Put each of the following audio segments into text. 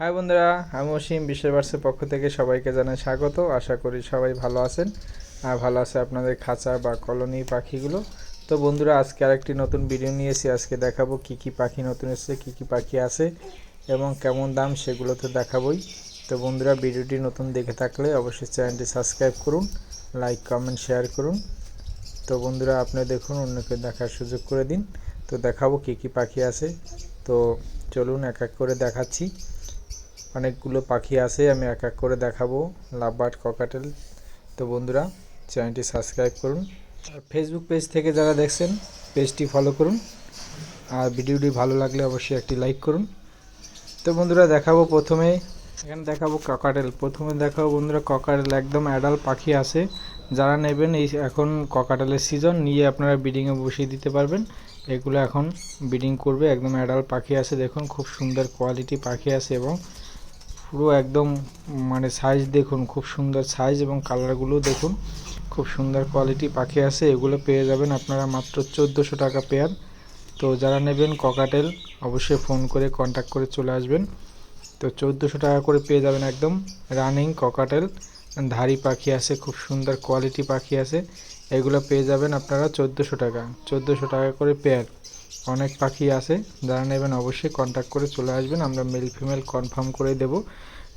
High বন্ধুরা, আমি অসীম বিশ্বের পক্ষ থেকে সবাইকে জানাই স্বাগত। আশা করি সবাই ভালো আছেন। আর ভালো আছে আপনাদের খাঁচা বা কলোনি পাখিগুলো। তো বন্ধুরা, আজকে আরেকটি নতুন ভিডিও নিয়েছি আজকে দেখাবো কি কি পাখি নতুন এসেছে, কি কি পাখি আছে এবং কেমন দাম সেগুলো তো দেখাবই। তো বন্ধুরা ভিডিওটি নতুন দেখে থাকলে অবশ্যই চ্যানেলটি সাবস্ক্রাইব করুন লাইক কমেন্ট শেয়ার করুন। তো বন্ধুরা, আপনি দেখুন, অন্যকে দেখার সুযোগ করে দিন। তো দেখাবো কি কি পাখি আছে। তো চলুন এক এক করে দেখাচ্ছি। অনেকগুলো পাখি আছে, আমি এক এক করে দেখাবো, লাভবার্ড, ককাটেল। তো বন্ধুরা, চ্যানেলটি সাবস্ক্রাইব করুন। আর ফেসবুক পেজ থেকে যারা দেখছেন পেজটি ফলো করুন। আর ভিডিওটি ভালো লাগলে অবশ্যই একটি লাইক করুন। তো বন্ধুরা, দেখাবো প্রথমে, এখানে দেখাবো ককাটেল। প্রথমে দেখাবো বন্ধুরা, ককাটেল একদম অ্যাডাল্ট পাখি আছে। যারা নেবেন, এই এখন ককাটেলের সিজন নিয়ে আপনারা ব্রিডিংয়ে বসিয়ে দিতে পারবেন। এগুলো এখন ব্রিডিং করবে, একদম অ্যাডাল্ট পাখি আছে। দেখুন, খুব সুন্দর কোয়ালিটি পাখি আছে এবং পুরো একদম মানে সাইজ দেখুন, খুব সুন্দর সাইজ এবং কালারগুলো দেখুন। খুব সুন্দর কোয়ালিটি পাখি আছে, এগুলো পেয়ে যাবেন আপনারা মাত্র চোদ্দোশো টাকা পেয়ার তো যারা নেবেন ককাটেল অবশ্যই ফোন করে কন্ট্যাক্ট করে চলে আসবেন। তো চোদ্দোশো টাকা করে পেয়ে যাবেন একদম রানিং ককাটেল ধাড়ি পাখি আছে, খুব সুন্দর কোয়ালিটি পাখি আছে, এগুলো পেয়ে যাবেন আপনারা চোদ্দোশো টাকা। চোদ্দোশো টাকা করে পেয়ার অনেক পাখি আছে, যারা নেবেন অবশ্যই কন্ট্যাক্ট করে চলে আসবেন। আমরা মেল ফিমেল কনফার্ম করে দেব।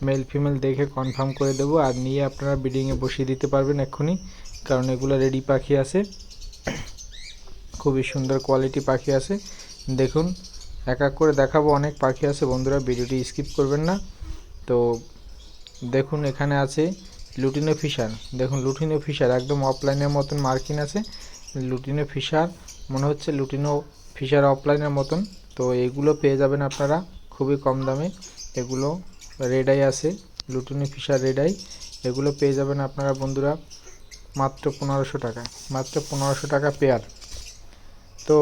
মেল ফিমেল দেখে কনফার্ম করে দেব আর নিয়ে আপনারা ব্রিডিংয়ে বসিয়ে দিতে পারবেন এক্ষুনি, কারণ এগুলো রেডি পাখি আছে। খুবই সুন্দর কোয়ালিটি পাখি আছে। দেখুন, এক এক করে দেখাবো, অনেক পাখি আছে। বন্ধুরা, ভিডিওটি স্কিপ করবেন না। তো দেখুন, এখানে আছে লুটিনো ফিশার দেখুন লুটিনো ফিশার একদম অফলাইনের মতন মার্কিন আছে। লুটিনো ফিশার মনে হচ্ছে লুটিনো ফিশার অফলাইনের মতন। তো এগুলো পেয়ে যাবেন আপনারা খুবই কম দামে। এগুলো রেডাই আছে লুটুনি ফিশার রেডাই এগুলো পেয়ে যাবেন আপনারা বন্ধুরা মাত্র পনেরোশো টাকা মাত্র পনেরোশো টাকা পেয়ার তো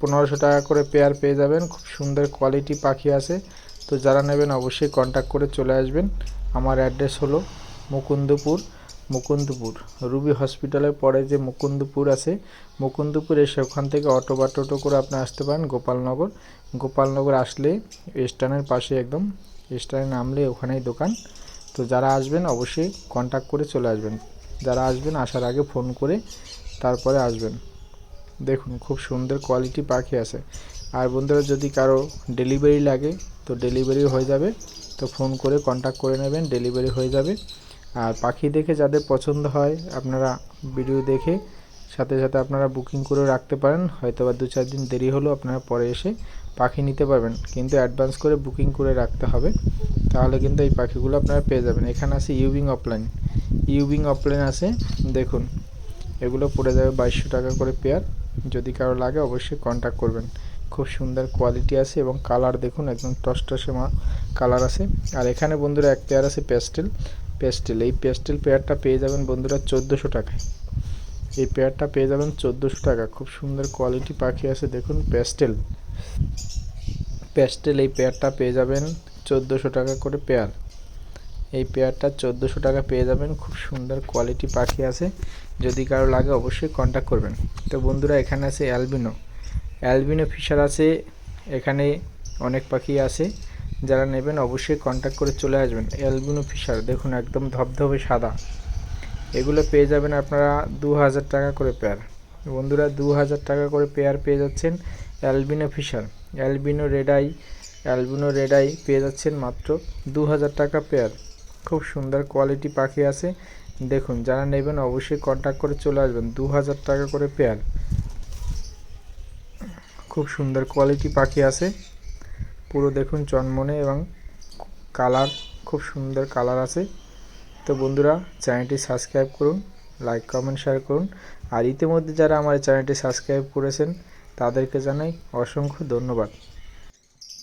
পনেরোশো টাকা করে পেয়ার পেয়ে যাবেন। খুব সুন্দর কোয়ালিটি পাখি আছে। তো যারা নেবেন অবশ্যই কন্ট্যাক্ট করে চলে আসবেন। আমার অ্যাড্রেস হলো মুকুন্দপুর মুকুন্দপুর। রুবি হসপিটালের পরে যে মুকুন্দপুর আছে, মুকুন্দপুর এসে ওখান থেকে অটো বা টোটো করে আপনি আসতে পারেন গোপালনগর। গোপালনগর আসলে স্ট্যান্ডের পাশে একদম, স্ট্যান্ডে নামলে ওখানেই দোকান। তো যারা আসবেন অবশ্যই কন্ট্যাক্ট করে চলে আসবেন। যারা আসবেন আসার আগে ফোন করে তারপরে আসবেন। দেখুন, খুব সুন্দর কোয়ালিটি পাখি আছে। আর বন্ধুরা, যদি কারও ডেলিভারি লাগে, তো ডেলিভারি হয়ে যাবে। তো ফোন করে কন্ট্যাক্ট করে নেবেন ডেলিভারি হয়ে যাবে। আর পাখি দেখে যাদের পছন্দ হয়, আপনারা ভিডিও দেখে, সাথে সাথে আপনারা বুকিং করে রাখতে পারেন। হয়তো বা দু চার দিন দেরি হলেও আপনারা পরে এসে পাখি নিতে পারবেন। কিন্তু অ্যাডভান্স করে বুকিং করে রাখতে হবে। তাহলে কিন্তু এই পাখিগুলো আপনারা পেয়ে যাবেন। এখানে আছে ইউবিং অফলাইন ইউবিং অফলাইন আছে, দেখুন। এগুলো পড়ে যাবে বাইশশো টাকা করে পেয়ার যদি কারও লাগে অবশ্যই কন্ট্যাক্ট করবেন। খুব সুন্দর কোয়ালিটি আছে এবং কালার দেখুন, একদম টসটসে মা কালার আছে। আর এখানে বন্ধুরা, এক পেয়ার আছে প্যাস্টেল প্যাস্টেল এই প্যাস্টেল পেয়ারটা পেয়ে যাবেন বন্ধুরা চোদ্দোশো টাকায়। এই পেয়ারটা পেয়ে যাবেন চোদ্দোশো টাকা। খুব সুন্দর কোয়ালিটি পাখি আছে, দেখুন প্যাস্টেল প্যাস্টেল এই পেয়ারটা পেয়ে যাবেন চোদ্দোশো টাকা করে পেয়ার। এই পেয়ারটা চোদ্দোশো টাকা পেয়ে যাবেন, খুব সুন্দর কোয়ালিটি পাখি আছে। যদি কারও লাগে অবশ্যই কন্ট্যাক্ট করবেন। তো বন্ধুরা, এখানে আছে অ্যালবিনো। অ্যালবিনো ফিশার আছে, এখানে অনেক পাখি আছে। যারা নেবেন অবশ্যই কন্ট্যাক্ট করে চলে আসবেন। অ্যালবিনো ফিশার দেখুন একদম ধবধবে সাদা। এগুলো পেয়ে যাবেন আপনারা দু হাজার টাকা করে পেয়ার বন্ধুরা দু হাজার টাকা করে পেয়ার পেয়ে যাচ্ছেন albino Fischer albino red eye albino red eye পেয়ে যাচ্ছেন মাত্র দু হাজার টাকা পেয়ার খুব সুন্দর কোয়ালিটি পাখি আছে। দেখুন, যারা নেবেন অবশ্যই কন্ট্যাক্ট করে চলে আসবেন দু হাজার টাকা করে পেয়ার খুব সুন্দর কোয়ালিটি পাখি আছে। পুরো দেখুন চনমনে এবং কালার, খুব সুন্দর কালার আছে। তো বন্ধুরা, চ্যানেলটি সাবস্ক্রাইব করুন, লাইক, কমেন্ট, শেয়ার করুন। আর ইতিমধ্যে যারা আমার চ্যানেলটি সাবস্ক্রাইব করেছেন, তাদেরকে জানাই অসংখ্য ধন্যবাদ।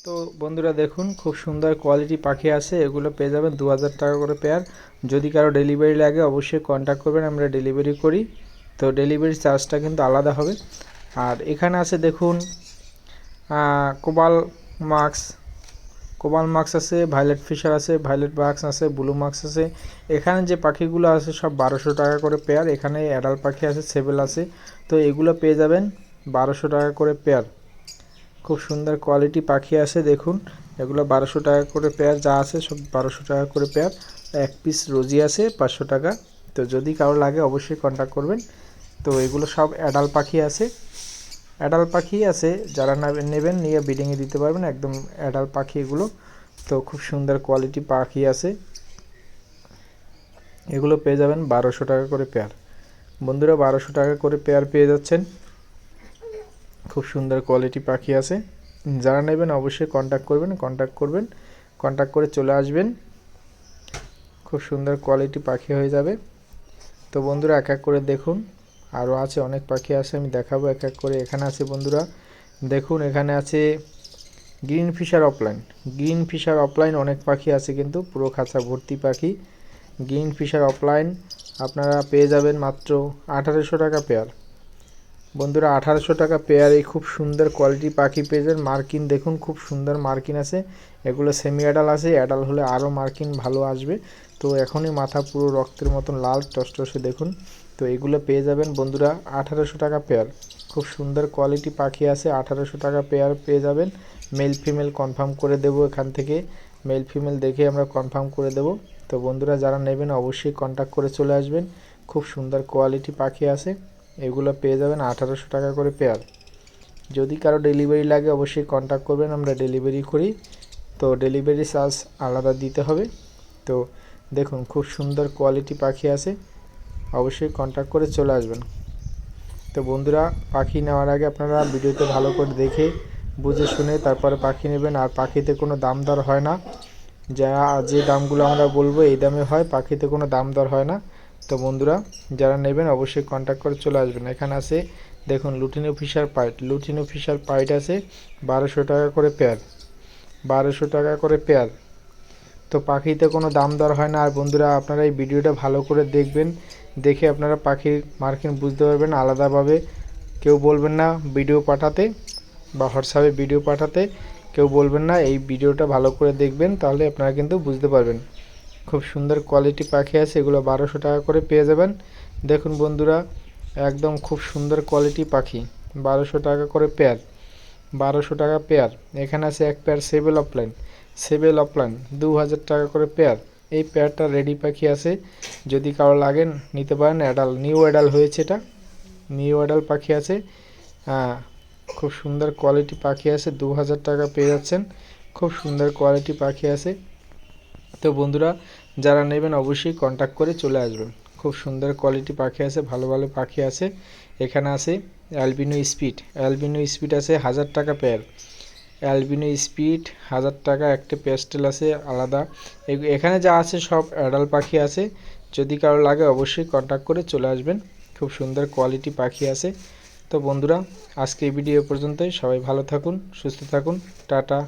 তো বন্ধুরা, দেখুন, খুব সুন্দর কোয়ালিটি পাখি আছে। এগুলো পেয়ে যাবেন দু হাজার টাকা করে পেয়ার যদি কারও ডেলিভারি লাগে, অবশ্যই কন্ট্যাক্ট করবেন, আমরা ডেলিভারি করি। তো ডেলিভারি চার্জটা কিন্তু আলাদা হবে। আর এখানে আছে, দেখুন কোবাল মাক্স কোবাল মাক্স আছে ভাইলেট ফিশার আছে ভাইলেট মাক্স আছে, ব্লু মাক্স আছে। এখানে যে পাখিগুলো আছে সব বারোশো টাকা করে পেয়ার এখানে অ্যাডাল্ট পাখি আছে সেবেল আছে। তো এগুলো পেয়ে যাবেন বারোশো টাকা করে পেয়ার খুব সুন্দর কোয়ালিটি পাখি আছে, দেখুন। এগুলো বারোশো টাকা করে পেয়ার যা আছে সব বারোশো টাকা করে পেয়ার এক পিস রোজি আছে, পাঁচশো টাকা। তো যদি কারও লাগে, অবশ্যই কন্ট্যাক্ট করবেন। তো এগুলো সব অ্যাডাল পাখি আছে। অ্যাডাল পাখি আছে, যারা নেবেন- নিয়ে বিডিংয়ে দিতে পারবেন একদম অ্যাডাল পাখি এগুলো তো খুব সুন্দর কোয়ালিটি পাখি আছে। এগুলো পেয়ে যাবেন বারোশো টাকা করে পেয়ার বন্ধুরা, বারোশো টাকা করে পেয়ার পেয়ে যাচ্ছেন। খুব সুন্দর কোয়ালিটি পাখি আছে। যারা নেবেন অবশ্যই কন্ট্যাক্ট করবেন কন্ট্যাক্ট করবেন। কন্ট্যাক্ট করে চলে আসবেন। খুব সুন্দর কোয়ালিটি পাখি হয়ে যাবে। তো বন্ধুরা, এক এক করে দেখুন। আরও আছে, অনেক পাখি আছে, আমি দেখাবো এক এক করে। এখানে আছে বন্ধুরা, দেখুন এখানে আছে green Fischer opaline. Green Fischer opaline অনেক পাখি আছে কিন্তু, পুরো খাঁচা ভর্তি পাখি। গ্রিন ফিশার অফলাইন আপনারা পেয়ে যাবেন মাত্র আঠারোশো টাকা পেয়ার। বন্ধুরা, আঠারোশো টাকা পেয়ার, এই খুব সুন্দর কোয়ালিটি পাখি পেয়ে যাবেন। মার্কিন, দেখুন খুব সুন্দর মার্কিন আছে। এগুলো সেমি অ্যাডাল আছে অ্যাডাল হলে আরও মার্কিন ভালো আসবে। তো এখনই মাথা পুরো রক্তের মতন লাল, টসটসে দেখুন। তো এগুলো পেয়ে যাবেন। বন্ধুরা, আঠারোশো টাকা পেয়ার খুব সুন্দর কোয়ালিটি পাখি আছে, আঠারোশো টাকা পেয়ার পেয়ে যাবেন। মেল ফিমেল কনফার্ম করে দেবো এখান থেকে। মেল ফিমেল দেখে আমরা কনফার্ম করে দেবো। তো বন্ধুরা, যারা নেবেন অবশ্যই কন্ট্যাক্ট করে চলে আসবেন। খুব সুন্দর কোয়ালিটি পাখি আছে। এগুলো পেয়ে যাবেন আঠারোশো টাকা করে পেয়ার যদি কারও ডেলিভারি লাগে, অবশ্যই কন্ট্যাক্ট করবেন, আমরা ডেলিভারি করি। তো ডেলিভারি চার্জ আলাদা দিতে হবে। তো দেখুন, খুব সুন্দর কোয়ালিটি পাখি আছে। অবশ্যই কন্ট্যাক্ট করে চলে আসবেন। তো বন্ধুরা, পাখি নেওয়ার আগে আপনারা ভিডিওতে ভালো করে দেখে, বুঝে শুনে তারপরে পাখি নেবেন। আর পাখিতে কোনো দাম দর হয় না। যা, যে দামগুলো আমরা বলব, এই দামে হয়, পাখিতে কোনো দাম দর হয় না। তো বন্ধুরা, যারা নেবেন অবশ্যই কন্ট্যাক্ট করে চলে আসবেন। এখানে আছে, দেখুন lutino Fischer pied. Lutino Fischer pied আছে বারোশো টাকা করে পেয়ার বারোশো টাকা করে পেয়ার তো পাখিতে কোনো দাম দর হয় না। আর বন্ধুরা, আপনারা এই ভিডিওটা ভালো করে দেখবেন। দেখে আপনারা পাখির মার্কিং বুঝতে পারবেন আলাদাভাবে। কেউ বলবেন না ভিডিও পাঠাতে বা হোয়াটসঅ্যাপে ভিডিও পাঠাতে। কেউ বলবেন না এই ভিডিওটা ভালো করে দেখবেন, তাহলে আপনারা কিন্তু বুঝতে পারবেন। খুব সুন্দর কোয়ালিটি পাখি আছে, এগুলো বারোশো টাকা করে পেয়ে যাবেন। দেখুন বন্ধুরা, একদম খুব সুন্দর কোয়ালিটি পাখি। বারোশো টাকা করে পেয়ার বারোশো টাকা পেয়ার এখানে আছে এক pair sable opaline sable opaline দু হাজার টাকা করে পেয়ার। এই পেয়ারটা রেডি পাখি আছে। যদি কারও লাগেন নিতে পারেন। অ্যাডাল, নিউ অ্যাডাল হয়েছে এটা। নিউ অ্যাডাল পাখি আছে। হ্যাঁ খুব সুন্দর কোয়ালিটি পাখি আছে। দু হাজার টাকা পেয়ে যাচ্ছেন। খুব সুন্দর কোয়ালিটি পাখি আছে। তো বন্ধুরা, যারা নেবেন অবশ্যই কন্ট্যাক্ট করে চলে আসবেন। খুব সুন্দর কোয়ালিটি পাখি আছে, ভালো ভালো পাখি আছে। এখানে আছে অ্যালবিনো স্পিড। অ্যালবিনো স্পিড আছে হাজার টাকা পেয়ার। অ্যালবিনো স্পিড, হাজার টাকা, একটা প্যাস্টেল আছে, আলাদা। এখানে যা আছে সব অ্যাডাল পাখি আছে। যদি কারও লাগে অবশ্যই কন্ট্যাক্ট করে চলে আসবেন। খুব সুন্দর কোয়ালিটি পাখি আছে। তো বন্ধুরা, আজকে এই ভিডিও পর্যন্তই। সবাই ভালো থাকুন, সুস্থ থাকুন। টাটা